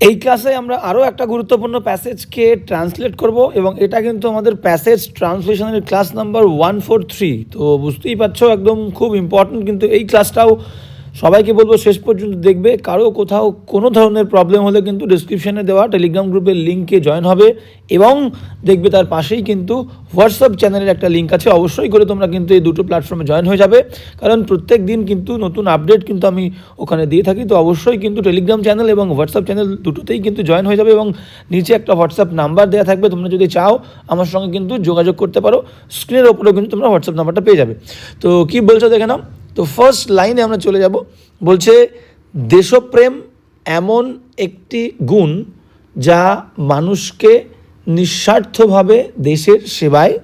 এই ক্লাসে আমরা আরও একটা গুরুত্বপূর্ণ প্যাসেজকে ট্রান্সলেট করব এবং এটা কিন্তু আমাদের passage ট্রান্সলেশনের class number one four three তো বুঝতেই পারছ, একদম খুব ইম্পর্ট্যান্ট কিন্তু এই ক্লাসটাও সবাইকে বলব শেষ পর্যন্ত দেখবে। কারও কোথাও কোনো ধরনের প্রবলেম হলে কিন্তু ডিসক্রিপশানে দেওয়া টেলিগ্রাম গ্রুপের লিঙ্কে জয়েন হবে এবং দেখবে তার পাশেই কিন্তু হোয়াটসঅ্যাপ চ্যানেলের একটা লিঙ্ক আছে। অবশ্যই করে তোমরা কিন্তু এই দুটো প্ল্যাটফর্মে জয়েন হয়ে যাবে। কারণ প্রত্যেক দিন কিন্তু নতুন আপডেট কিন্তু আমি ওখানে দিয়ে থাকি। তো অবশ্যই কিন্তু টেলিগ্রাম চ্যানেল এবং হোয়াটসঅ্যাপ চ্যানেল দুটোতেই কিন্তু জয়েন হয়ে যাবে এবং নিচে একটা হোয়াটসঅ্যাপ নাম্বার দেওয়া থাকবে। তোমরা যদি চাও আমার সঙ্গে কিন্তু যোগাযোগ করতে পারো। স্ক্রিনের ওপরেও কিন্তু তোমরা হোয়াটসঅ্যাপ নাম্বারটা পেয়ে যাবে। তো কী বলছো দেখে নাও। তো ফার্স্ট লাইনে আমরা চলে যাব। বলছে, দেশপ্রেম এমন একটি গুণ যা মানুষকে নিঃস্বার্থভাবে দেশের সেবায়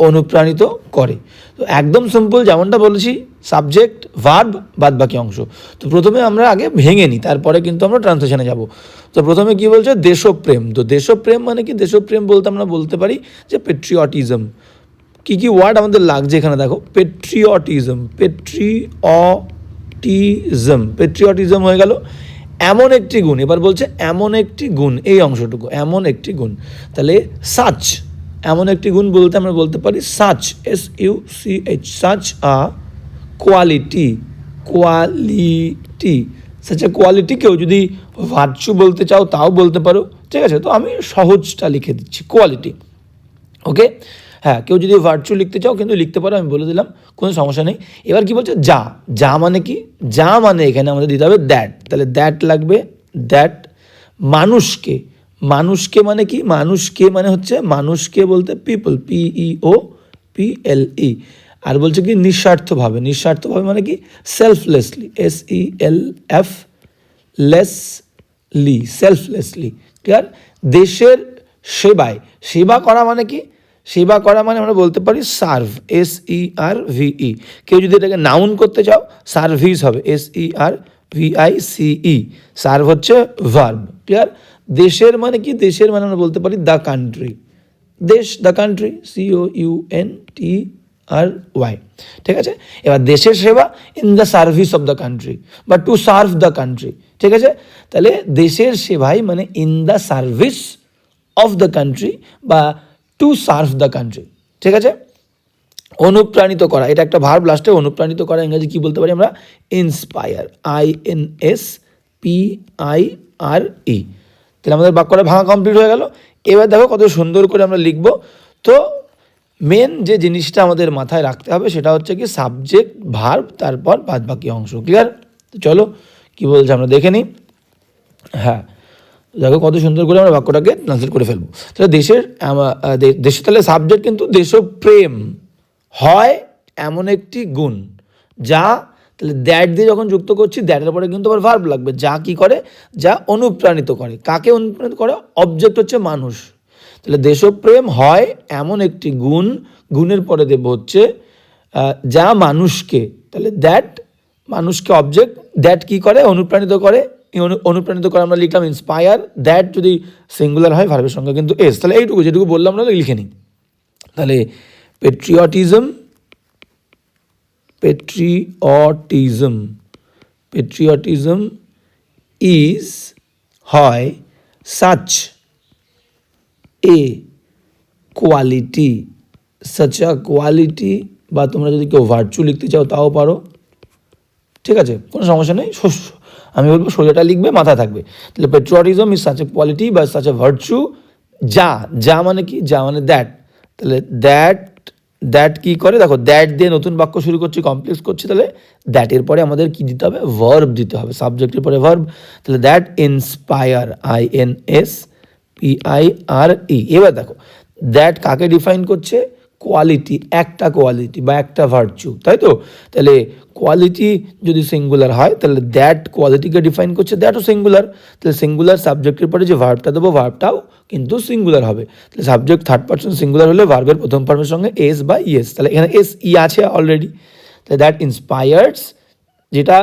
অনুপ্রাণিত করে। তো একদম সিম্পল যেমনটা বলেছি সাবজেক্ট ভার্ব বাদ বাকি অংশ। তো প্রথমে আমরা আগে ভেঙে নিই, তারপরে কিন্তু আমরা ট্রান্সলেশনে যাব। তো প্রথমে কি বলছে? দেশপ্রেম। তো দেশপ্রেম মানে কি? দেশপ্রেম বলতে আমরা বলতে পারি যে পেট্রিয়টিজম কি কি ওয়ার্ড আমাদের লাগছে এখানে দেখো? পেট্রিয়টিজম পেট্রিয়টিজম পেট্রিয়টিজম হয়ে গেল। এমন একটি গুণ, এবার বলছে এমন একটি গুণ, এই অংশটুকু, এমন একটি গুণ। তাহলে সাচ এমন একটি গুণ বলতে আমরা বলতে পারি such S U C H such a quality quality such a quality কেউ যদি ভার্চু বলতে চাও, তাও বলতে পারো। ঠিক আছে? তো আমি সহজটা লিখে দিচ্ছি কোয়ালিটি ওকে হ্যাঁ কেউ যদি ভার্চু লিখতে চাও কিন্তু লিখতে পারো, আমি বলে দিলাম, কোনো সমস্যা নেই। এবার কি বলছে? যা যা মানে কি? যা মানে এখানে আমাদের দিতে হবে দ্যাট তাহলে দ্যাট লাগবে দ্যাট মানুষকে। মানুষকে মানে কি? মানুষকে মানে হচ্ছে মানুষকে বলতে people P E O P L ই আর বলছে কি? নিঃস্বার্থভাবে। নিঃস্বার্থভাবে মানে কি? Selflessly S E L F lessly selflessly clear দেশের সেবায়। সেবা করা মানে কি? সেবা করা মানে আমরা বলতে পারি সার্ভ এস ই আর ভিই কেউ যদি এটাকে নাউন করতে চাও সার্ভিস হবে S E R V I C E serve হচ্ছে ভার্ব ক্লিয়ার দেশের মানে কি? দেশের মানে আমরা বলতে পারি দ্য কান্ট্রি দেশ the country C O U N T R Y ঠিক আছে? এবার দেশের সেবা in the service of the country বা টু সার্ভ দ্য কান্ট্রি ঠিক আছে? তাহলে দেশের সেবাই মানে in the service of the country বা টু সার্ভ দ্য কান্ট্রি ঠিক আছে? অনুপ্রাণিত করা, এটা একটা ভার্ব লাস্টে অনুপ্রাণিত করা, ইংরেজি কি বলতে পারি আমরা? Inspire I N S P I R E তাহলে আমাদের বাক্যটা ভাঙা কমপ্লিট হয়ে গেল। এবার দেখো কত সুন্দর করে আমরা লিখব। তো মেন যে জিনিসটা আমাদের মাথায় রাখতে হবে, সেটা হচ্ছে কি সাবজেক্ট ভার্ব তারপর বাদ বাকি অংশ ক্লিয়ার চলো, কি বলছে আমরা দেখে নিই। হ্যাঁ দেখো কত সুন্দর করে আমরা বাক্যটাকে ট্রান্সলেট করে ফেলব। তাহলে দেশের আমা- আহ, দে- দেশের তাহলে সাবজেক্ট কিন্তু দেশপ্রেম। হয় এমন একটি গুণ যা তাহলে দ্যাট দিয়ে যখন যুক্ত করছি দ্যাটের পরে কিন্তু আবার ভার্ব লাগবে। যা কি করে? যা অনুপ্রাণিত করে। কাকে অনুপ্রাণিত করে? অবজেক্ট হচ্ছে মানুষ। তাহলে দেশপ্রেম হয় এমন একটি গুণ গুণের পরে দেব হচ্ছে যা মানুষকে। তাহলে দ্যাট মানুষকে অবজেক্ট দ্যাট কি করে? অনুপ্রাণিত করে। অনুপ্রাণিত করে আমরা লিখলাম ইন্সপায়ার দ্যাট যদি সিঙ্গুলার হয় ভার্বের সঙ্গে কিন্তু এস তাহলে এইটুকু যেটুকু বললাম আমরা লিখে নিই। তাহলে পেট্রিয়টিজম পেট্রিয়টিজম পেট্রিয়টিজম ইজ হয় such a quality such a quality বা তোমরা যদি কেউ ভার্চু লিখতে চাও, তাও পারো। ঠিক আছে? কোনো সমস্যা নেই? আমি বলব সোজাটা লিখবে, মাথায় থাকবে। তাহলে patriotism is such a quality বা সাচ এ ভার্চু যা যা মানে কি? যা মানে দ্যাট তাহলে দ্যাট দ্যাট কি করে? দেখো দ্যাট দিয়ে নতুন বাক্য শুরু করছি কমপ্লেক্স করছি, তাহলে দ্যাটের পরে আমাদের কি দিতে হবে? ভার্ব দিতে হবে সাবজেক্টের পরে ভার্ব তাহলে that inspire I N S P I R E এবার দেখো দ্যাট কাকে ডিফাইন করছে? কোয়ালিটি একটা কোয়ালিটি বা একটা ভার্চু তাই তো? তাহলে কোয়ালিটি যদি সিঙ্গুলার হয়, তাহলে দ্যাট কোয়ালিটিকে ডিফাইন করছে দ্যাটও সিঙ্গুলার তাহলে সিঙ্গুলার সাবজেক্টের পরে যে ভার্বটা দেবো ভার্বটাও কিন্তু সিঙ্গুলার হবে। তাহলে সাবজেক্ট থার্ড পার্সন সিঙ্গুলার হলে ভার্বের প্রথম পার্সনের সঙ্গে এস বা ইয়েস তাহলে এখানে এস ই আছে অলরেডি তাহলে দ্যাট ইন্সপায়ার্স যেটা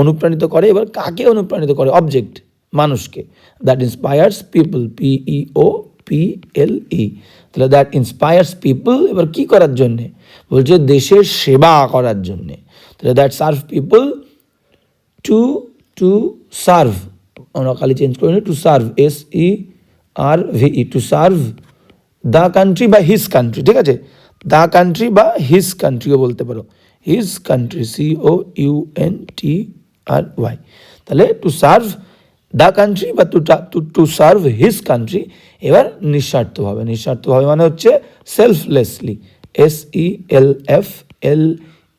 অনুপ্রাণিত করে, এবার কাকে অনুপ্রাণিত করে? অবজেক্ট মানুষকে। That inspires people P E O P L E তাহলে দ্যাট ইন্সপায়ার্স পিপল এবার কি করার জন্যে? বলছে দেশের সেবা করার জন্যে। তাহলে that serve people to to serve আমরা খালি চেঞ্জ করে to serve S E R V E to serve the country বা হিজ কান্ট্রি ঠিক আছে? দ্য কান্ট্রি বা হিজ কান্ট্রিও বলতে পারো। His country C O U N T R Y তাহলে টু সার্ভ দ্য কান্ট্রি বা to to to serve his country এবার নিঃস্বার্থভাবে নিঃস্বার্থভাবে মানে হচ্ছে selflessly S E L F L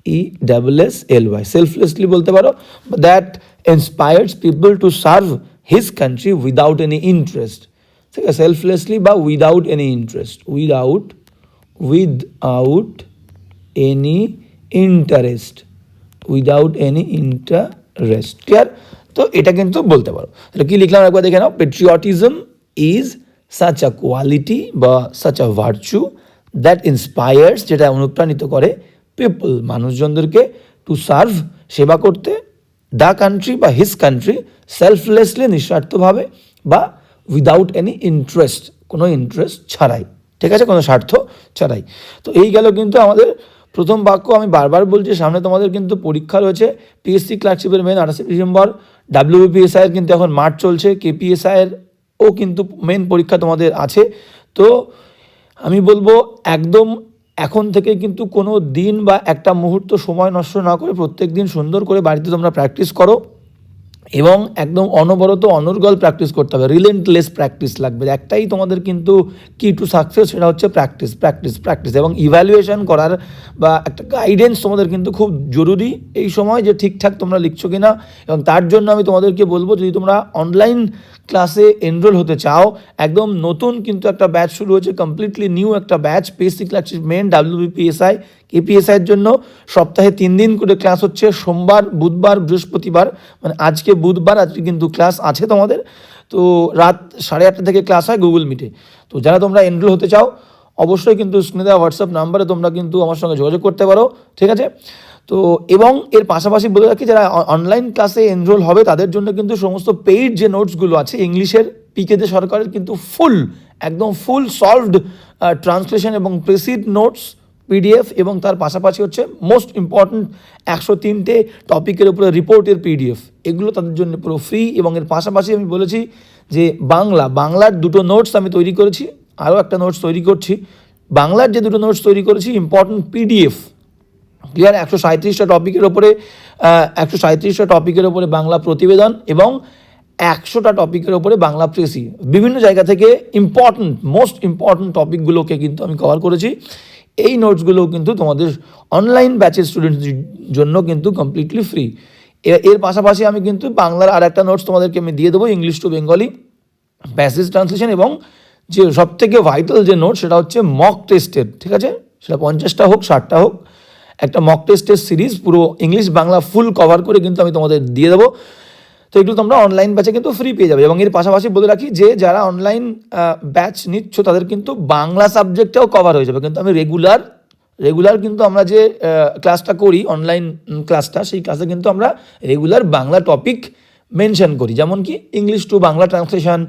E double S L Y selflessly বলতে পারো that inspires people to serve his country without any interest ঠিক আছে সেলফলেসলি বা without any interest without without any interest without any interest clear তো এটা কিন্তু বলতে পারো। তাহলে কি লিখলাম একবার দেখে নাও? Patriotism is such a quality বা such a virtue that inspires যেটা অনুপ্রাণিত করে পিপল মানুষজনদেরকে টু সার্ভ সেবা করতে দ্য কান্ট্রি বা হিজ কান্ট্রি সেলফলেসলি নিঃস্বার্থভাবে বা উইদাউট এনি ইন্টারেস্ট কোনো ইন্টারেস্ট ছাড়াই। ঠিক আছে? কোনো স্বার্থ ছাড়াই। তো এই গেল কিন্তু আমাদের প্রথম বাক্য। আমি বারবার বলছি, সামনে তোমাদের কিন্তু পরীক্ষা রয়েছে। পিএসসি ক্লার্কশিপের মেন আঠাশে ডিসেম্বর ডাব্লিউবিপিএসআইয়ের কিন্তু এখন মাঠ চলছে কেপিএসআইয়ের ও কিন্তু মেন পরীক্ষা তোমাদের আছে। তো আমি বলব, একদম এখন থেকে কিন্তু কোনো দিন বা একটা মুহূর্ত সময় নষ্ট না করে প্রত্যেক দিন সুন্দর করে বাড়িতে তোমরা প্র্যাকটিস করো। এবং একদম অনবরত অনর্গল প্র্যাকটিস করতে হবে রিলেন্টলেস প্র্যাকটিস লাগবে। একটাই তোমাদের কিন্তু কি টু সাকসেস সেটা হচ্ছে প্র্যাকটিস প্র্যাকটিস প্র্যাকটিস এবং ইভ্যালুয়েশন করার বা একটা গাইডেন্স তোমাদের কিন্তু খুব জরুরি এই সময় যে ঠিকঠাক তোমরা লিখছো কিনা এবং তার জন্য আমি তোমাদেরকে বলব, যদি তোমরা অনলাইন ক্লাসে এনরোল হতে চাও, একদম নতুন কিন্তু একটা ব্যাচ শুরু হয়েছে কমপ্লিটলি নিউ একটা ব্যাচ পিএসসি মেন ডাব্লিউবিপিএসআই কেপিএসআইয়ের জন্য। সপ্তাহে তিন দিন করে ক্লাস হচ্ছে, সোমবার, বুধবার, বৃহস্পতিবার মানে আজকে বুধবার, আজকে কিন্তু ক্লাস আছে তোমাদের। তো রাত সাড়ে আটটা থেকে ক্লাস হয় গুগল মিটে তো যারা তোমরা এনরোল হতে চাও, অবশ্যই কিন্তু দেওয়া হোয়াটসঅ্যাপ নাম্বারে তোমরা কিন্তু আমার সঙ্গে যোগাযোগ করতে পারো, ঠিক আছে? তো এবং এর পাশাপাশি বলে রাখি যারা অনলাইন ক্লাসে এনরোল হবে, তাদের জন্য কিন্তু সমস্ত পেইড যে নোটসগুলো আছে, ইংলিশের পিকেতে সরকারের কিন্তু ফুল একদম ফুল সলভড ট্রান্সলেশন এবং প্রেসিড নোটস পিডিএফ এবং তার পাশাপাশি হচ্ছে মোস্ট ইম্পর্ট্যান্ট একশো তিনটে টপিকের উপরে রিপোর্টের পিডিএফ এগুলো তাদের জন্য পুরো ফ্রি এবং এর পাশাপাশি আমি বলেছি যে বাংলা, বাংলার দুটো নোটস আমি তৈরি করেছি, আরও একটা নোটস তৈরি করছি। বাংলার যে দুটো নোটস তৈরি করেছি ইম্পর্ট্যান্ট পিডিএফ ক্লিয়ার একশো সাঁত্রিশটা টপিকের ওপরে একশো সাঁত্রিশটা টপিকের ওপরে বাংলা প্রতিবেদন এবং একশোটা টপিকের ওপরে বাংলা প্রেসি। বিভিন্ন জায়গা থেকে ইম্পর্ট্যান্ট মোস্ট ইম্পর্ট্যান্ট টপিকগুলোকে কিন্তু আমি কভার করেছি। এই নোটসগুলো কিন্তু তোমাদের অনলাইন ব্যাচের স্টুডেন্টদের জন্য কিন্তু কমপ্লিটলি ফ্রি এর পাশাপাশি আমি কিন্তু বাংলার আর একটা নোটস তোমাদেরকে আমি দিয়ে দেবো English to Bengali passage translation এবং যে সব থেকে ভাইটাল যে নোট সেটা হচ্ছে মক টেস্টের ঠিক আছে? সেটা পঞ্চাশটা হোক, ষাটটা হোক। একটা মক টেস্টের সিরিজ পুরো ইংলিশ বাংলা ফুল কভার করে কিন্তু আমি তোমাদের দিয়ে দেবো। তো এগুলো তোমরা অনলাইন ব্যাচে কিন্তু ফ্রি পেয়ে যাবে। এবং এর পাশাপাশি বলে রাখি যে, যারা অনলাইন ব্যাচ নিচ্ছ, তাদের কিন্তু বাংলা সাবজেক্টটাও কভার হয়ে যাবে। কিন্তু আমি রেগুলার রেগুলার কিন্তু আমরা যে ক্লাসটা করি অনলাইন ক্লাসটা সেই ক্লাসে কিন্তু আমরা রেগুলার বাংলা টপিক মেনশন করি। যেমন কি ইংলিশ টু বাংলা ট্রান্সলেশন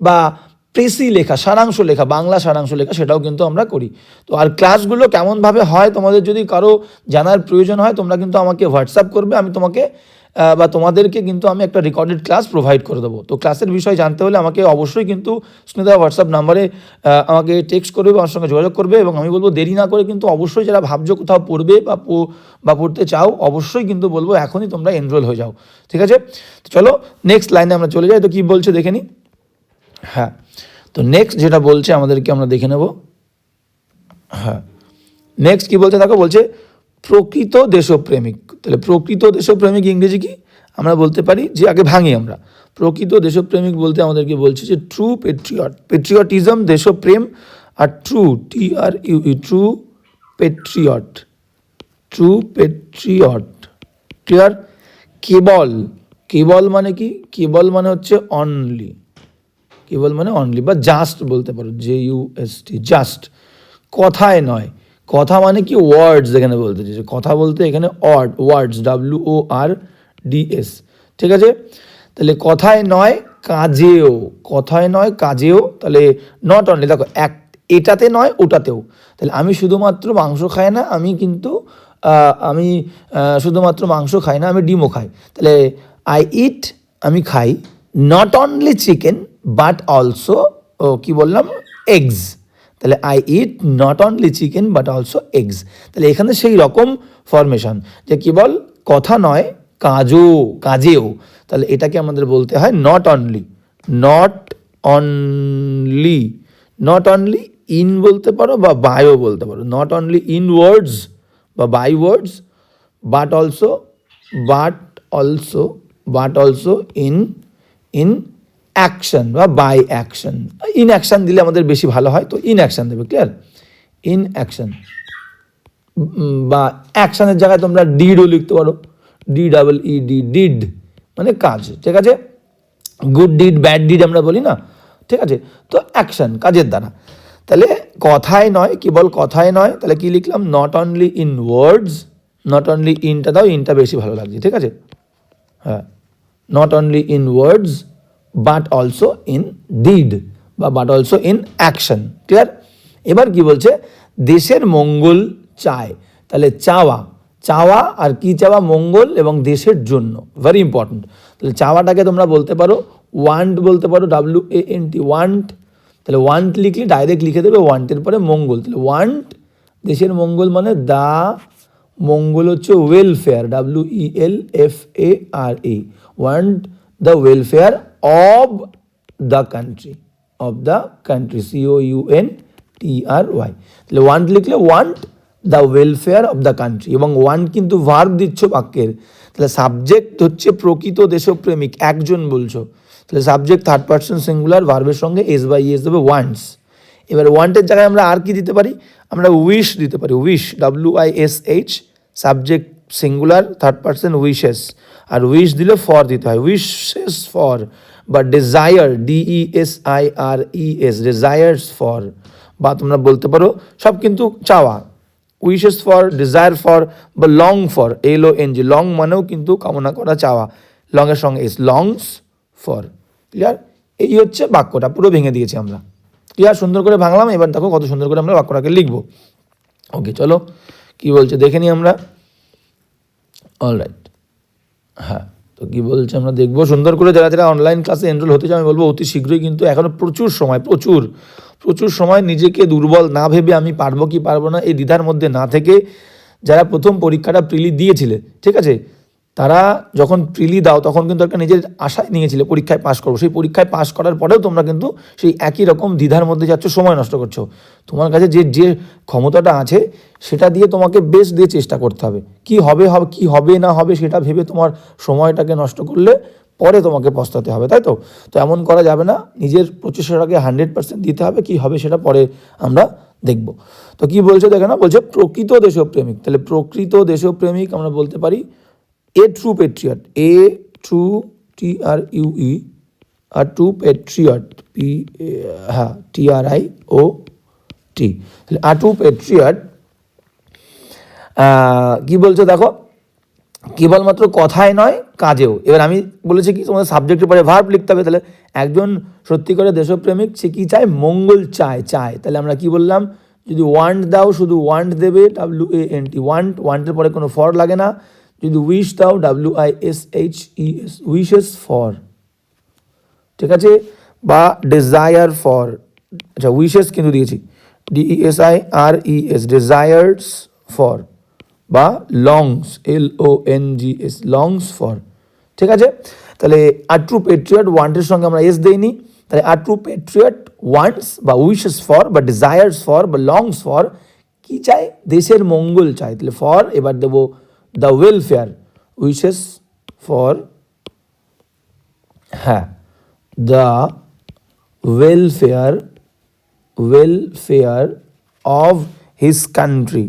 বা প্রেসি লেখা, সারাংশ লেখা, বাংলা সারাংশ লেখা, সেটাও কিন্তু আমরা করি। তো আর ক্লাসগুলো কেমনভাবে হয়, তোমাদের যদি কারও জানার প্রয়োজন হয়, তোমরা কিন্তু আমাকে হোয়াটসঅ্যাপ করবে, আমি তোমাকে বা তোমাদেরকে কিন্তু আমি একটা রেকর্ডেড ক্লাস প্রোভাইড করে দেবো। তো ক্লাসের বিষয়ে জানতে হলে আমাকে অবশ্যই কিন্তু স্নেদা হোয়াটসঅ্যাপ নাম্বারে আমাকে টেক্সট করবে আমার সঙ্গে যোগাযোগ করবে এবং আমি বলব দেরি না করে কিন্তু অবশ্যই যারা ভাবছ কোথাও পড়বে বা বা পড়তে চাও, অবশ্যই কিন্তু বলব এখনই তোমরা এনরোল হয়ে যাও। ঠিক আছে? চলো নেক্সট লাইনে আমরা চলে যাই। তো কী বলছে দেখে নিই হ্যাঁ। তো নেক্সট যেটা বলছে, আমাদেরকে আমরা দেখে নেব। হ্যাঁ। নেক্সট কি বলছে দেখো, বলছে প্রকৃত দেশপ্রেমিক। তাহলে প্রকৃত দেশপ্রেমিক ইংরেজি কি? আমরা বলতে পারি যে আগে ভাঙি আমরা। প্রকৃত দেশপ্রেমিক বলতে আমাদেরকে বলছে যে ট্রু পেট্রিয়ট পেট্রিয়টিজম দেশপ্রেম আর true T R U true patriot true patriot clear কেবল। কেবল মানে কি? কেবল মানে হচ্ছে অনলি কেবল মানে অনলি বা জাস্ট বলতে পারো J U S T just কথায় নয়। কথা মানে কি? ওয়ার্ডস এখানে বলতে চাইছে। কথা বলতে এখানে odd words W O R D S ঠিক আছে? তাহলে কথায় নয়, কাজেও। কথায় নয়, কাজেও, তাহলে নট অনলি দেখো, এক, এটাতে নয়, ওটাতেও। তাহলে আমি শুধুমাত্র মাংস খাই না, আমি কিন্তু আমি শুধুমাত্র মাংস খাই না, আমি ডিমও খাই। তাহলে আই ইট আমি খাই। Not only chicken but also কি বললাম? এগস তাহলে I eat not only chicken but also eggs তাহলে এখানে সেই রকম ফরমেশন যে কি বল? কথা নয় কাজও কাজেও। তাহলে এটাকে আমাদের বলতে হয় not only not only not only in বলতে পারো বা বাইও বলতে পারো। নট অনলি ইন ওয়ার্ডস বা by words but also but also but also in in action বা বাই অ্যাকশন ইন অ্যাকশন দিলে আমাদের বেশি ভালো হয়, তো ইন অ্যাকশন দেবে ক্লিয়ার ইন অ্যাকশন বা অ্যাকশনের জায়গায় তোমরা ডিডও লিখতে পারো। D double E D deed মানে কাজ, ঠিক আছে? গুড ডিড ব্যাড ডিড আমরা বলি না, ঠিক আছে? তো অ্যাকশন কাজের দ্বারা। তাহলে কথায় নয়, কেবল কথায় নয়, তাহলে কি লিখলাম? Not only in words not only ইনটা দাও ইনটা বেশি ভালো লাগছে, ঠিক আছে? হ্যাঁ। Not only in words but also in deed বা but also in action clear এবার কি বলছে? দেশের মঙ্গল চায়। তাহলে চাওয়া। চাওয়া আর কি চাওয়া? মঙ্গল এবং দেশের জন্য। ভেরি ইম্পর্ট্যান্ট তাহলে চাওয়াটাকে তোমরা বলতে পারো। ওয়ান্ট বলতে পারো। W A N T want তাহলে ওয়ান্ট লিখলে ডাইরেক্ট লিখে দেবে। ওয়ান্টের পরে মঙ্গল। তাহলে ওয়ান্ট দেশের মঙ্গল মানে দা। মঙ্গল হচ্ছে welfare W E L F A R E want the welfare of the country of the country C O U N T R Y তাহলে ওয়ান্ট লিখলে want the welfare of the country এবং want কিন্তু verb দিচ্ছ বাক্যের। তাহলে subject হচ্ছে প্রকৃত দেশপ্রেমিক, একজন বলছো। তাহলে সাবজেক্ট থার্ড পার্সন সিঙ্গুলার ভার্বের সঙ্গে এস বাই এস দেবে ওয়ান্টস এবার ওয়ান্টের জায়গায় আমরা আর কি দিতে পারি? আমরা উইশ দিতে পারি wish W I S H subject singular third person wishes R wish দিলে ফর দিতে হয় উইশেস ফর বা desire D E S I R E S desires for বা তোমরা বলতে পারো, সব কিন্তু চাওয়া। উইশেস ফর ডিজায়ার ফর বা long for L N G long মানেও কিন্তু কামনা করা, চাওয়া। লংয়ের সঙ্গে এস লংস ফর ক্লিয়ার এই হচ্ছে বাক্যটা, পুরো ভেঙে দিয়েছি আমরা। ক্লিয়ার সুন্দর করে ভাঙলাম, এবার দেখো কত সুন্দর করে আমরা বাক্যটাকে লিখব। ওকে চলো, কি বলছে? দেখে নিই আমরা। অলরাইট হ্যাঁ। তো কি বলছে, আমরা দেখব। সুন্দর করে যারা যারা অনলাইন ক্লাসে এনরোল হতে চাই আমি বলব অতি শীঘ্রই কিন্তু এখনও প্রচুর সময়, প্রচুর প্রচুর সময় নিজেকে দুর্বল না ভেবে আমি পারব কি পারব না, এই দ্বিধার মধ্যে না থেকে যারা প্রথম পরীক্ষাটা প্রিলি দিয়েছিলে, ঠিক আছে? তারা যখন প্রিলি দাও, তখন কিন্তু একটা নিজের আশায় নিয়েছিলে পরীক্ষায় পাশ করব। সেই পরীক্ষায় পাশ করার পরেও তোমরা কিন্তু সেই একই রকম দ্বিধার মধ্যে যাচ্ছ, সময় নষ্ট করছ। তোমার কাছে যে যে ক্ষমতাটা আছে, সেটা দিয়ে তোমাকে বেশ দিয়ে চেষ্টা করতে হবে। কি হবে হবে, কি হবে, না হবে, সেটা ভেবে তোমার সময়টাকে নষ্ট করলে পরে তোমাকে পস্তাতে হবে, তাই তো? তো এমন করা যাবে না। নিজের প্রচেষ্টাটাকে হান্ড্রেড পার্সেন্ট দিতে হবে, কি হবে সেটা পরে আমরা দেখব। তো কি বলছে দেখে না বলছে প্রকৃত দেশপ্রেমিক। তাহলে প্রকৃত দেশপ্রেমিক আমরা বলতে পারি a true patriot a true T R U E R true patriot P হ্যাঁ টি আর আই ও টি তাহলে আর ট্রু পেট্রিয়ট কি বলছে দেখো? কেবলমাত্র কথায় নয়, কাজেও। এবার আমি বলেছি কি, তোমাদের সাবজেক্টের পরে ভার্ব লিখতে হবে, তাহলে একজন সত্যি করে দেশপ্রেমিক, সে কী চায়? মঙ্গল চায় চায়। তাহলে আমরা কি বললাম? যদি ওয়ান্ট দাও, শুধু ওয়ান্ট দেবে W A N T want ওয়ান্টের পরে কোনো ফর লাগে না। যদি উইশ দাও W I S H E S wishes for ঠিক আছে? বা ডিজায়ার ফর আচ্ছা উইশেস কিন্তু দিয়েছি। D E S I R E S desires for বা longs L O N G S longs for ঠিক আছে? তাহলে আর ট্রু পেট্রিয়ট ওয়ান্টের সঙ্গে আমরা এস দেইনি। তাহলে আর ট্রু পেট্রিয়ট ওয়ান্টস বা উইশেস ফর বা ডিজায়ার্স ফর বা লংস ফর কি চায়? দেশের মঙ্গল চায়। তাহলে ফর এবার দেবো দ্য ওয়েলফেয়ার উইশেস ফর হ্যাঁ the welfare welfare of his country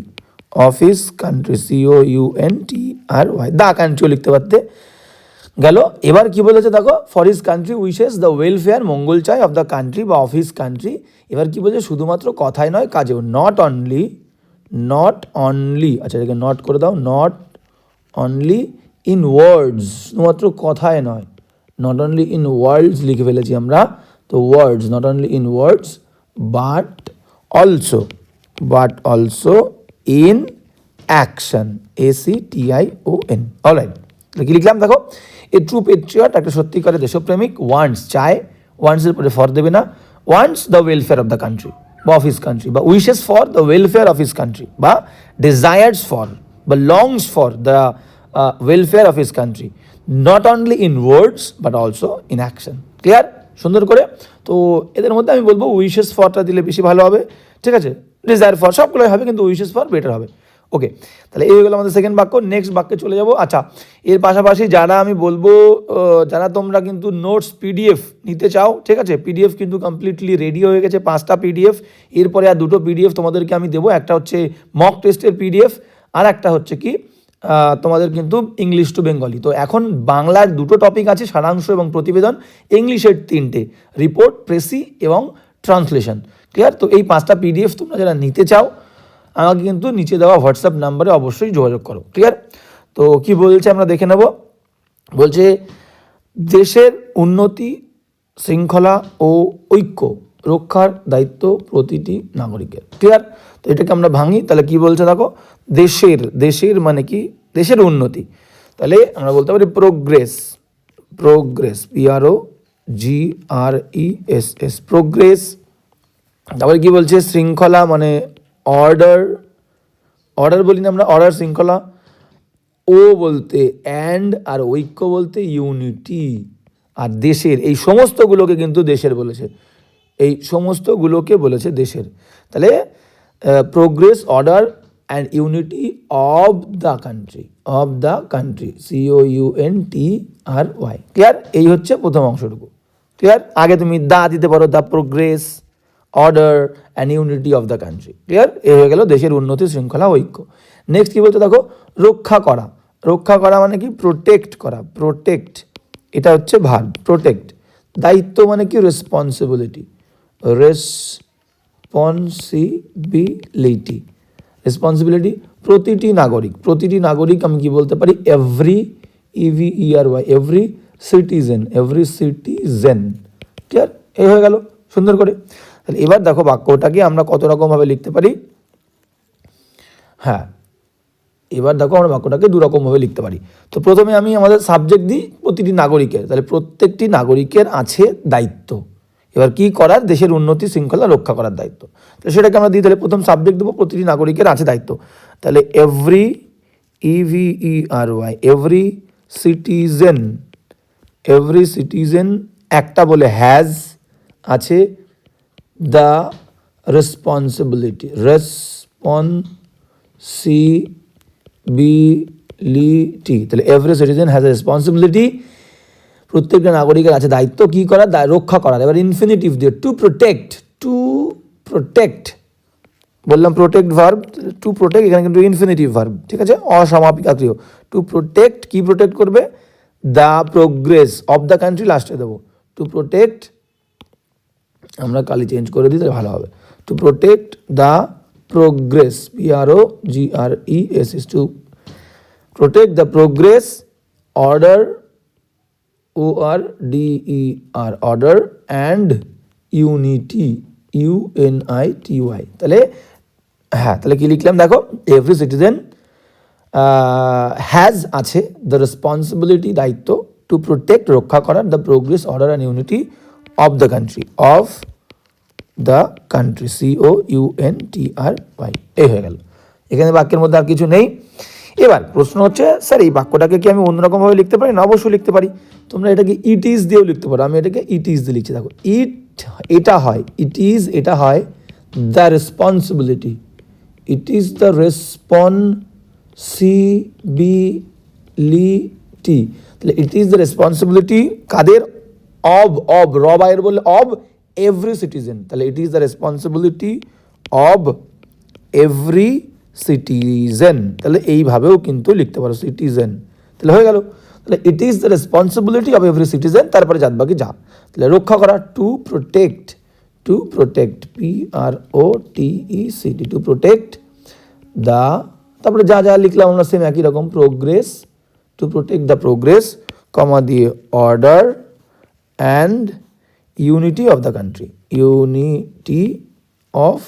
of his country C O U N T R Y the কান্ট্রিও লিখতে পারতে গেল। এবার কি বলেছে দেখো for his country wishes the welfare মঙ্গল চাই অফ দ্য কান্ট্রি বা অফ হিস কান্ট্রি এবার কি বলছে, শুধুমাত্র কথাই নয়, কাজেও নট অনলি নট অনলি আচ্ছা এটাকে নট করে দাও নট অনলি ইন ওয়ার্ডস শুধুমাত্র কথায় নয় নট অনলি ইন ওয়ার্ডস লিখে ফেলেছি আমরা, তো words not only in words but also but also in action A C T I O N alright কি লিখলাম? দেখো এ ট্রু পেট্রিয়ট একটা সত্যিকারের দেশপ্রেমিক ওয়ান্টস চায় ওয়ান্টসের পরে ফর দেবে না wants the welfare of the country বা অফ হিস কান্ট্রি বা wishes for the welfare of his country বা ডিজায়ার্স ফর বা longs for the welfare of his country not only in words but also in action clear সুন্দর করে? তো এদের মধ্যে আমি বলব উইশেস ফরটা দিলে বেশি ভালো হবে। ঠিক আছে? ডিজায়ার ফর সবগুলোই হবে, কিন্তু উইশেস ফর বেটার হবে। ওকে তাহলে এই হয়ে গেলো আমাদের সেকেন্ড বাক্য। নেক্সট বাক্যে চলে যাব। আচ্ছা এর পাশাপাশি যারা আমি বলব যারা তোমরা কিন্তু নোটস পিডিএফ নিতে চাও, ঠিক আছে? পিডিএফ কিন্তু কমপ্লিটলি রেডি হয়ে গেছে, পাঁচটা পিডিএফ এরপরে আর দুটো পিডিএফ তোমাদেরকে আমি দেবো। একটা হচ্ছে মক টেস্টের পিডিএফ আর একটা হচ্ছে কি? তোমাদের কিন্তু ইংলিশ টু বেঙ্গলি তো এখন বাংলার দুটো টপিক আছে, সারাংশ এবং প্রতিবেদন। ইংলিশের তিনটে রিপোর্ট প্রেসি এবং ট্রান্সলেশন ক্লিয়ার তো এই পাঁচটা পিডিএফ তোমরা যারা নিতে চাও, আমাকে কিন্তু নিচে দেওয়া হোয়াটসঅ্যাপ নাম্বারে অবশ্যই যোগাযোগ করো। ক্লিয়ার তো কি বলছে আমরা দেখে নেব। বলছে, দেশের উন্নতি, শৃঙ্খলা ও ঐক্য রক্ষার দায়িত্ব প্রতিটি নাগরিকের। ক্লিয়ার তো এটাকে আমরা ভাঙি, তাহলে কি বলছে দেখো? দেশের দেশের মানে কি? দেশের উন্নতি। তাহলে আমরা বলতে পারি progress progress P R O G R E S S progress তারপরে কি বলছে? শৃঙ্খলা মানে অর্ডার অর্ডার বলি না আমরা অর্ডার শৃঙ্খলা। ও বলতে অ্যান্ড আর ঐক্য বলতে ইউনিটি আর দেশের, এই সমস্তগুলোকে কিন্তু দেশের বলেছে। এই সমস্তগুলোকে বলেছে দেশের। তাহলে progress order and unity of the country of the country C O U N T R Y clear এই হচ্ছে প্রথম অংশটুকু। ক্লিয়ার আগে তুমি দা দিতে পারো the progress order and unity of the country clear এ হয়ে গেল দেশের উন্নতি শৃঙ্খলা ঐক্য। নেক্সট কী বলতে দেখো? রক্ষা করা। রক্ষা করা মানে কি? প্রোটেক্ট করা। প্রোটেক্ট এটা হচ্ছে ভার প্রোটেক্ট দায়িত্ব মানে কি? রেসপন্সিবিলিটি রেসপন্সিবিলিটি রেসপন্সিবিলিটি প্রতিটি নাগরিক প্রতিটি নাগরিক আমি কি বলতে পারি? Every E V E R Y every citizen every citizen clear এই হয়ে গেল, সুন্দর করে। তাহলে এবার দেখো বাক্যটাকে আমরা কত রকমভাবে লিখতে পারি? হ্যাঁ এবার দেখো আমরা বাক্যটাকে দু রকমভাবে লিখতে পারি। তো প্রথমে আমি আমাদের সাবজেক্ট দিই প্রতিটি নাগরিকের। তাহলে প্রত্যেকটি নাগরিকের আছে দায়িত্ব। এবার কি করার? দেশের উন্নতি শৃঙ্খলা রক্ষা করার দায়িত্ব। তাহলে সেটাকে আমরা দিই তাহলে প্রথম সাবজেক্ট দেবো, প্রতিটি নাগরিকের আছে দায়িত্ব। তাহলে every E V E R Y every citizen every citizen একটা বলে হ্যাজ আছে দ্য রেসপন্সিবিলিটি রেসপন্সিবিলিটি তাহলে every citizen has a responsibility প্রত্যেকটা নাগরিকের আছে দায়িত্ব কী করার রক্ষা করার এবার ইনফিনিটিভ দিয়ে টু প্রোটেক্ট টু প্রোটেক্ট বললাম প্রোটেক্ট ভার্ব টু প্রোটেক্ট এখানে কিন্তু ইনফিনিটিভ ভার্ব ঠিক আছে? অসমাপিকা ক্রিয় টু প্রোটেক্ট কি প্রোটেক্ট করবে? The progress of the country লাস্টে দেবো। টু প্রোটেক্ট আমরা কালি চেঞ্জ করে দিই, তাহলে ভালো হবে। To protect the progress P R O E S S to protect the progress order O R D E R order and unity U N I T Y তাহলে হ্যাঁ তাহলে কি লিখলাম? দেখো এভরি সিটিজেন হ্যাজ আছে the responsibility দায়িত্ব to protect রক্ষা করার the progress order and unity of the country of the country C O U N T R Y এই হয়ে গেল। এখানে বাক্যের মধ্যে আর কিছু নেই। এবার প্রশ্ন হচ্ছে, স্যার, এই বাক্যটাকে কি আমি অন্যরকমভাবে লিখতে পারি? না, অবশ্যই লিখতে পারি। তোমরা এটাকে ইট ইজ দিয়েও লিখতে পারো। আমি এটাকে ইট ইজ দিয়ে লিখছি। দেখো ইট এটা হয় ইট ইজ এটা হয় the responsibility it is the responsibility তাহলে ইট ইজ দ্য রেসপন্সিবিলিটি কাদের? অব অব রব আয়ের বললে অব এভরি সিটিজেন তাহলে it is the responsibility of every citizen তাহলে এইভাবেও কিন্তু লিখতে পারো সিটিজেন তাহলে হয়ে গেল। তাহলে it is the responsibility of every citizen তারপরে যাত বাকি যা। তাহলে রক্ষা করা to protect to protect P R O T E C T to protect the তারপরে যা যা লিখলাম আমরা সেম একই রকম progress to protect the progress comma দিয়ে order and unity of the country unity of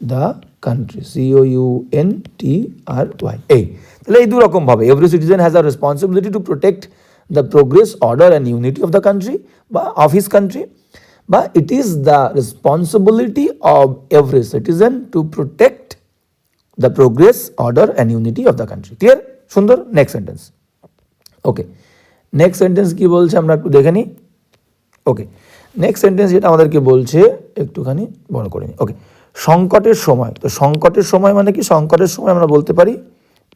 the country C O U N T R Y এই তাহলে এই দু রকমভাবে every citizen has a responsibility to protect the progress order and unity of the country বা of his country বা it is the responsibility of every citizen to protect the progress order and unity of the country clear সুন্দর? Next sentence okay next sentence কি বলছে আমরা একটু দেখে নিই? ওকে next sentence যেটা আমাদেরকে বলছে, একটুখানি বড় করে নিই। ওকে সংকটের সময়, তো সংকটের সময় মানে কি? সংকটের সময় আমরা বলতে পারি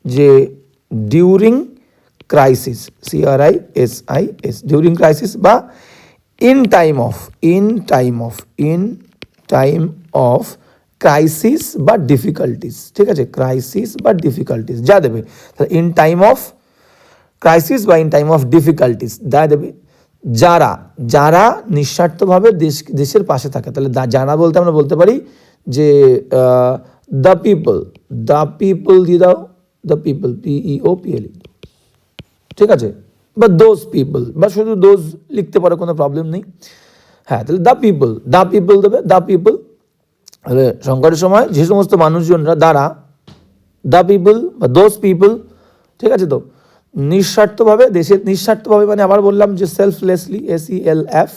যে during crisis C R I S I S during crisis বা in time of in time of in time of crisis বা ডিফিকাল্টিস ঠিক আছে? ক্রাইসিস বা ডিফিকাল্টিস যা দেবে। তাহলে ইন টাইম অফ ক্রাইসিস বা ইন টাইম অফ ডিফিকাল্টিস যা দেবে। যারা যারা নিঃস্বার্থভাবে দেশ, দেশের পাশে থাকে, তাহলে দা- যারা বলতে আমরা বলতে পারি যে দ্য পিপল দ্য পিপল দিয়ে দাও দ্য পিপল পিইও পিএলই ঠিক আছে? বা দোজ পিপল বা শুধু দোজ লিখতে পারো, কোনো প্রবলেম নেই। হ্যাঁ তাহলে দ্য পিপল দ্য পিপল দেবে দ্য পিপল তাহলে সংকটের সময় যে সমস্ত মানুষজনরা দ্বারা দ্য পিপল বা দোজ পিপল ঠিক আছে তো? নিঃস্বার্থভাবে, দেশের নিঃস্বার্থভাবে মানে আবার বললাম যে selflessly S E L F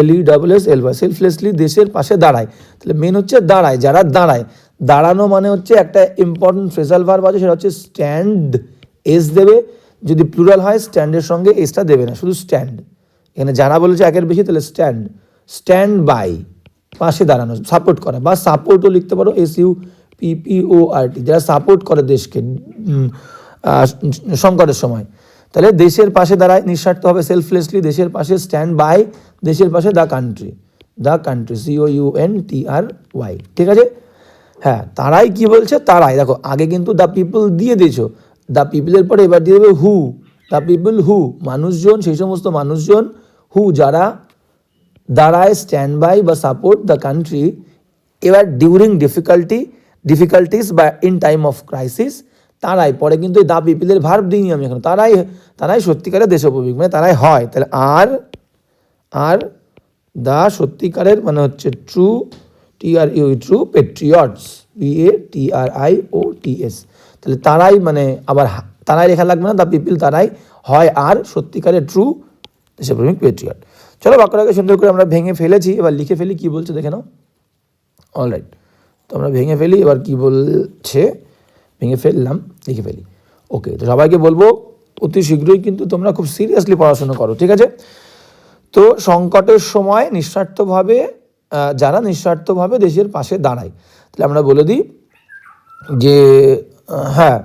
L E double S L selflessly দেশের পাশে দাঁড়ায়। তাহলে মেন হচ্ছে দাঁড়ায়, যারা দাঁড়ায়। দাঁড়ানো মানে হচ্ছে একটা ইম্পর্টেন্ট ফ্রেজাল ভার্ব আছে, সেটা হচ্ছে স্ট্যান্ড এস দেবে। যদি প্লুরাল হয় স্ট্যান্ডের সঙ্গে এসটা দেবে না, শুধু স্ট্যান্ড এখানে যারা বলেছে একের বেশি, তাহলে স্ট্যান্ড স্ট্যান্ড বাই পাশে দাঁড়ানো সাপোর্ট করা। বা সাপোর্টও লিখতে পারো এস ইউ পিপিও আর টি যারা সাপোর্ট করে দেশকে সংকটের সময়। তাহলে দেশের পাশে দাঁড়ায়, নিঃস্বার্থ হবে সেলফলেসলি দেশের পাশে স্ট্যান্ড বাই দেশের পাশে the country the country C O U N T R Y ঠিক আছে? হ্যাঁ তারাই কি বলছে? তারাই। দেখো, আগে কিন্তু দ্য পিপল দিয়ে দিয়েছ। দ্য পিপলের পরে এবার দিয়ে দেবে হু দ্য পিপল হু মানুষজন, সেই সমস্ত মানুষজন হু যারা দাঁড়ায় স্ট্যান্ড বাই বা সাপোর্ট দ্য কান্ট্রি এবার ডিউরিং ডিফিকাল্টি ডিফিকাল্টিস বা ইন টাইম অফ ক্রাইসিস তারাই, পরে কিন্তু দা পিপিলের ভার্ব দিইনি আমি এখন। তারাই তারাই সত্যিকারের দেশপ্রবিক মানে তারাই হয়। তাহলে আর আর দা সত্যিকারের মানে হচ্ছে true, T R U true patriots, B A T R I O T S. তাহলে তারাই মানে আবার তারাই লেখা লাগবে না দা পিপিল তারাই হয় আর সত্যিকারের ট্রু দেশপ্রেমিক পেট্রিয়ট। চলো বাক্যটাকে সুন্দর করে আমরা ভেঙে ফেলেছি, এবার লিখে ফেলি কি বলছে দেখে নাও। অলরাইট তো আমরা ভেঙে ফেলি, এবার কি বলছে? ভেঙে ফেললাম লিখে ফেলি। ওকে তো সবাইকে বলব, অতি শীঘ্রই কিন্তু তোমরা খুব সিরিয়াসলি পড়াশোনা করো, ঠিক আছে? তো সংকটের সময় নিঃস্বার্থভাবে যারা নিঃস্বার্থভাবে দেশের পাশে দাঁড়ায়, তাহলে আমরা বলে দিই যে হ্যাঁ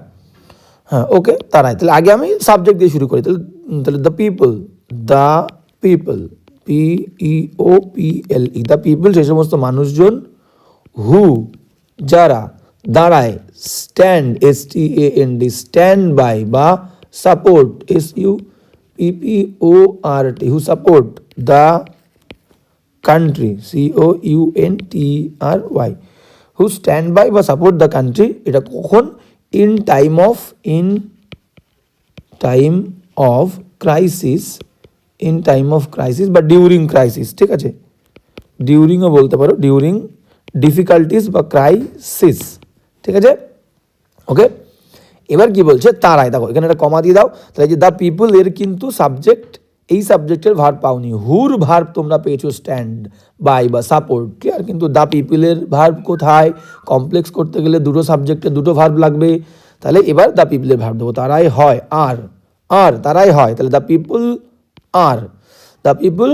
হ্যাঁ ওকে তারাই। তাহলে আগে আমি সাবজেক্ট দিয়ে শুরু করি, তাহলে তাহলে the people the people P E O P L E the people সেই সমস্ত মানুষজন হু যারা দাঁড়ায়। Stand S T A N D stand by বা support S U P P O R T who support the country C O U N T R Y who stand by বা support the country এটা কখন? In time of in time of crisis in time of crisis বা during crisis ঠিক আছে? ডিউরিংও বলতে পারো during difficulties বা crisis ঠিক আছে? ওকে এবার কি বলছে? তারাই, দেখো, এখানে একটা কমা দিয়ে দাও। তাহলে যে দ্য পিপল এর কিন্তু সাবজেক্ট এই সাবজেক্টের ভার পাওনি। হুর ভার তোমরা পেয়েছ? স্ট্যান্ড বাই বা সাপোর্ট ক্লিয়ার কিন্তু দ্য পিপলের ভার্ব কোথায়? কমপ্লেক্স করতে গেলে দুটো সাবজেক্টে দুটো ভার্ব লাগবে। তাহলে এবার দ্য পিপলের ভার্ব দেবো। তারাই হয় আর আর তারাই হয়। তাহলে the people R the people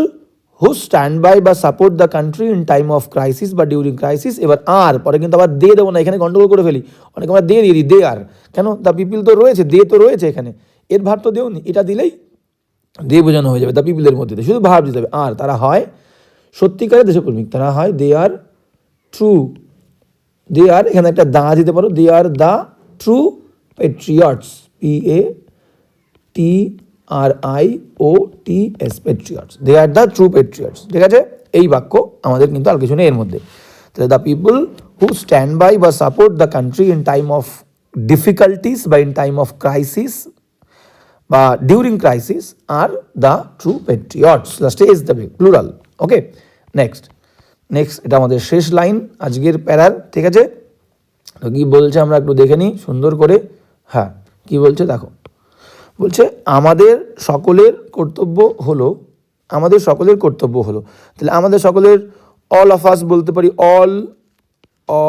who stand by বা support the country in time of crisis বা ডিউরিং ক্রাইসিস এবার আর, পরে কিন্তু আবার দে দেবো না, এখানে গন্ডগোল করে ফেলি। অনেক আমরা দে দিয়ে দিই, দে আর। কেন? দ্য পিপিল তো রয়েছে, দে তো রয়েছে এখানে। এর ভার তো দেওনি, এটা দিলেই দে বোঝানো হয়ে যাবে দ্য পিপিলের মধ্যে। শুধু ভাব দিতে হবে, আর, তারা হয় সত্যিকারের দেশপ্রেমিক, তারা হয় দে আর ট্রু দে আর এখানে একটা দা দিতে পারো they are the true patriots P A T R I O T S patriots they are the true patriots ঠিক আছে? এই বাক্য আমাদের কিন্তু আর কিছু নেই এর মধ্যে। তাহলে the people who stand by বা support the country in time of difficulties বা ইন টাইম অফ ক্রাইসিস বা ডিউরিং ক্রাইসিস আর দ্য ট্রু পেট্রিয়টস লাস্টে এস দেবে প্লুরাল ওকে নেক্সট নেক্সট এটা আমাদের শেষ লাইন আজকের প্যারার, ঠিক আছে? তো কী বলছে আমরা একটু দেখে নিই, সুন্দর করে। হ্যাঁ কি বলছে? দেখো। বলছে, আমাদের সকলের কর্তব্য হলো, আমাদের সকলের কর্তব্য হলো। তাহলে আমাদের সকলের অল অফ আস বলতে পারি all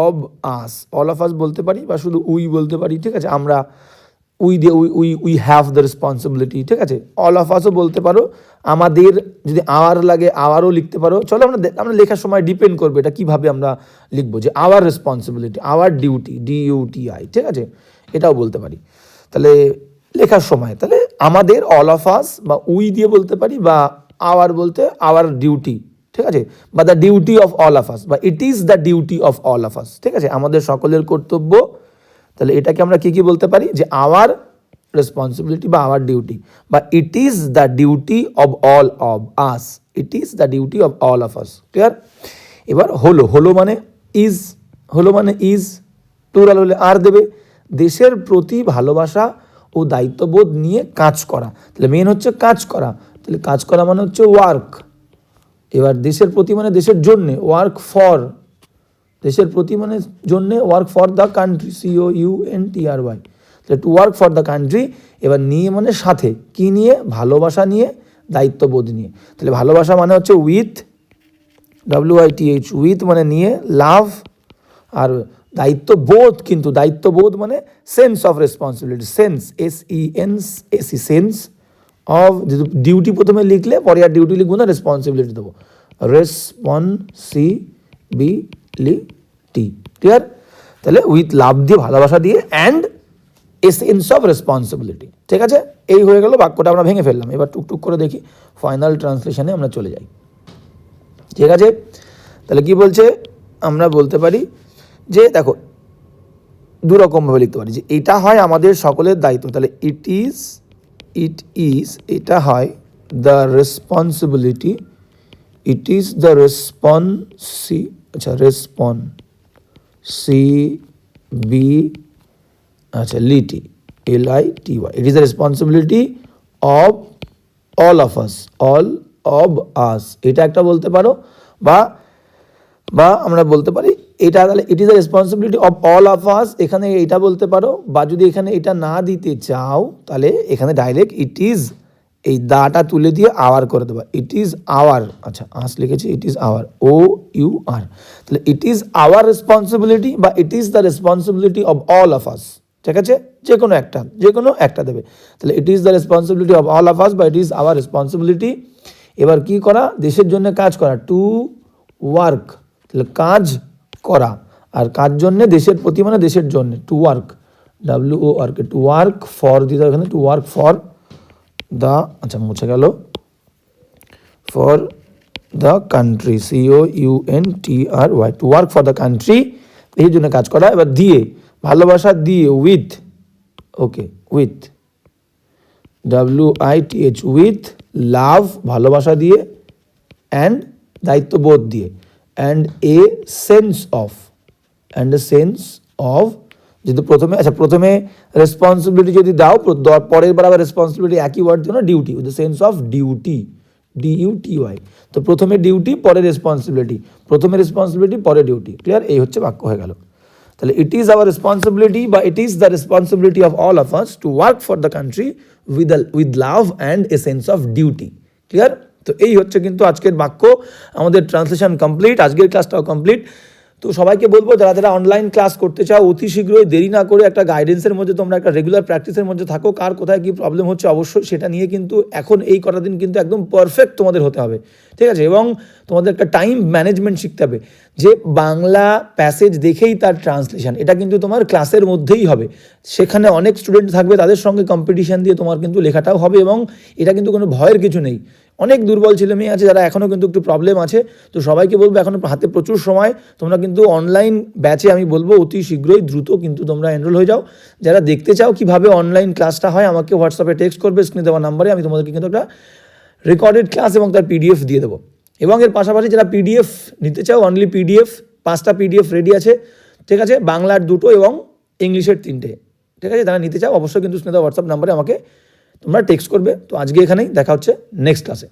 of us all of us বলতে পারি বা শুধু উই বলতে পারি, ঠিক আছে? আমরা উই দিয়ে we we we have the responsibility ঠিক আছে? অল অফ আসও বলতে পারো, আমাদের যদি আওয়ার লাগে আওয়ারও লিখতে পারো। চলো আমরা আমরা লেখার সময় ডিপেন্ড করবে এটা কীভাবে আমরা লিখব যে our responsibility our duty D U T I ঠিক আছে? এটাও বলতে পারি। তাহলে লেখার সময়। তাহলে আমাদের অল অফ আস বা উই দিয়ে বলতে পারি বা আওয়ার বলতে আওয়ার ডিউটি ঠিক আছে? বা the duty of all of us বা it is the duty of all of us ঠিক আছে? আমাদের সকলের কর্তব্য। তাহলে এটাকে আমরা কি কি বলতে পারি? যে আওয়ার রেসপন্সিবিলিটি বা আওয়ার ডিউটি বা it is the duty of all of us it is the duty of all of us clear এবার হলো হলো মানে ইজ হলো মানে ইজ প্লুরাল হলে আর দেবে। দেশের প্রতি ভালোবাসা ও দায়িত্ববোধ নিয়ে কাজ করা। তাহলে মেন হচ্ছে কাজ করা। তাহলে কাজ করা মানে হচ্ছে ওয়ার্ক এবার দেশের প্রতি মানে দেশের জন্যে ওয়ার্ক ফর দেশের প্রতি মানে জন্যে work for the country C O U N T R Y তাহলে to work for the country এবার নিয়ে মানে সাথে। কি নিয়ে? ভালোবাসা নিয়ে, দায়িত্ববোধ নিয়ে। তাহলে ভালোবাসা মানে হচ্ছে with W I T H with মানে নিয়ে লাভ, আর দায়িত্ববোধ, কিন্তু দায়িত্ববোধ মানে sense of responsibility sense S E N S E sense of duty প্রথমে লিখলে, পরে আর ডিউটি লিখব না রেসপন্সিবিলিটি দেবো। রেসপন্সিবিলিটি ক্লিয়ার তাহলে উইথ লাভ দিয়ে, ভালোবাসা দিয়ে and a sense of responsibility ঠিক আছে? এই হয়ে গেল, বাক্যটা আমরা ভেঙে ফেললাম। এবার টুকটুক করে দেখি ফাইনাল ট্রান্সলেশনে আমরা চলে যাই। ঠিক আছে? তাহলে কি বলছে? আমরা বলতে পারি যে দেখো, দু রকমভাবে লিখতে পারি, যে এটা হয় আমাদের সকলের দায়িত্ব, তাহলে ইট ইজ ইট ইজ এটা হয় the responsibility it is the রেসপন্সি আচ্ছা রেসপন সি বি আচ্ছা litti L I T Y it is the responsibility of all of us all of us এটা একটা বলতে পারো, বা বা আমরা বলতে পারি এটা তাহলে it is the responsibility of all of us এখানে এটা বলতে পারো, বা যদি এখানে এটা না দিতে চাও, তাহলে এখানে ডাইরেক্ট ইট ইজ এই দাটা তুলে দিয়ে আওয়ার করে দেবা। ইট ইজ আওয়ার আচ্ছা আস লিখেছি it is our O U R তাহলে ইট ইজ আওয়ার রেসপন্সিবিলিটি বা it is the responsibility of all of us ঠিক আছে? যে কোনো একটা যে কোনো একটা দেবে। তাহলে it is the responsibility of all of us বা ইট ইজ আওয়ার রেসপন্সিবিলিটি এবার কি করা? দেশের জন্য কাজ করা। টু ওয়ার্ক তাহলে কাজ করা। আর কাজ জন্যে? দেশের প্রতি মানে দেশের জন্য। To work W O work to work for দিতে এখানে। টু ওয়ার্ক ফর দ্য আচ্ছা মুছে গেল। For the country C O U N T R Y to work for the country এই জন্য কাজ করা। এবার দিয়ে। ভালোবাসা দিয়ে। With okay with W I T H with love ভালোবাসা দিয়ে। অ্যান্ড দায়িত্ববোধ দিয়ে। And a sense of and a sense of যদি প্রথমে আচ্ছা প্রথমে রেসপন্সিবিলিটি যদি দাও পরের বার আবার রেসপন্সিবিলিটি একই ওয়ার্ড দিও duty with the sense of duty D U T Y তো প্রথমে ডিউটি পরে রেসপন্সিবিলিটি প্রথমে রেসপন্সিবিলিটি পরে ডিউটি ক্লিয়ার এই হচ্ছে বাক্য হয়ে গেল। তাহলে ইট ইজ আওয়ার রেসপন্সিবিলিটি বা it is the responsibility of all of us to work for the country with with love and a sense of duty clear তো এই হচ্ছে কিন্তু আজকের বাক্য। আমাদের ট্রান্সলেশন কমপ্লিট আজকের ক্লাসটাও কমপ্লিট তো সবাইকে বলব, যারা যারা অনলাইন ক্লাস করতে চাও, অতি শীঘ্রই দেরি না করে একটা গাইডেন্সের মধ্যে তোমরা একটা রেগুলার প্র্যাকটিসের মধ্যে থাকো। কার কোথায় কী প্রবলেম হচ্ছে অবশ্যই সেটা নিয়ে কিন্তু এখন এই কটা দিন কিন্তু একদম পারফেক্ট তোমাদের হতে হবে। ঠিক আছে? এবং তোমাদের একটা টাইম ম্যানেজমেন্ট শিখতে হবে। যে বাংলা প্যাসেজ দেখেই তার ট্রান্সলেশন এটা কিন্তু তোমার ক্লাসের মধ্যেই হবে। সেখানে অনেক স্টুডেন্ট থাকবে, তাদের সঙ্গে কম্পিটিশন দিয়ে তোমার কিন্তু লেখাটাও হবে এবং এটা কিন্তু কোনো ভয়ের কিছু নেই। অনেক দুর্বল ছেলে মেয়ে আছে যারা এখনও কিন্তু একটু প্রবলেম আছে। তো সবাইকে বলব এখনও হাতে প্রচুর সময়, তোমরা কিন্তু অনলাইন ব্যাচে আমি বলব অতি শীঘ্রই দ্রুত কিন্তু তোমরা এনরোল হয়ে যাও। যারা দেখতে চাও কীভাবে অনলাইন ক্লাসটা হয়, আমাকে হোয়াটসঅ্যাপে টেক্সট করবে স্ক্রিনে দেওয়া নাম্বারে আমি তোমাদেরকে কিন্তু একটা রেকর্ডেড ক্লাস এবং তার পিডিএফ দিয়ে দেবো। এবং এর পাশাপাশি যারা পিডিএফ নিতে চাও অনলি পিডিএফ পাঁচটা পিডিএফ রেডি আছে, ঠিক আছে? বাংলার দুটো এবং ইংলিশের তিনটে, ঠিক আছে? যারা নিতে চাও, অবশ্যই কিন্তু দেওয়া হোয়াটসঅ্যাপ নাম্বারে আমাকে তোমরা টেক্সট করবে তো আজকে এখানেই দেখা হচ্ছে নেক্সট ক্লাসে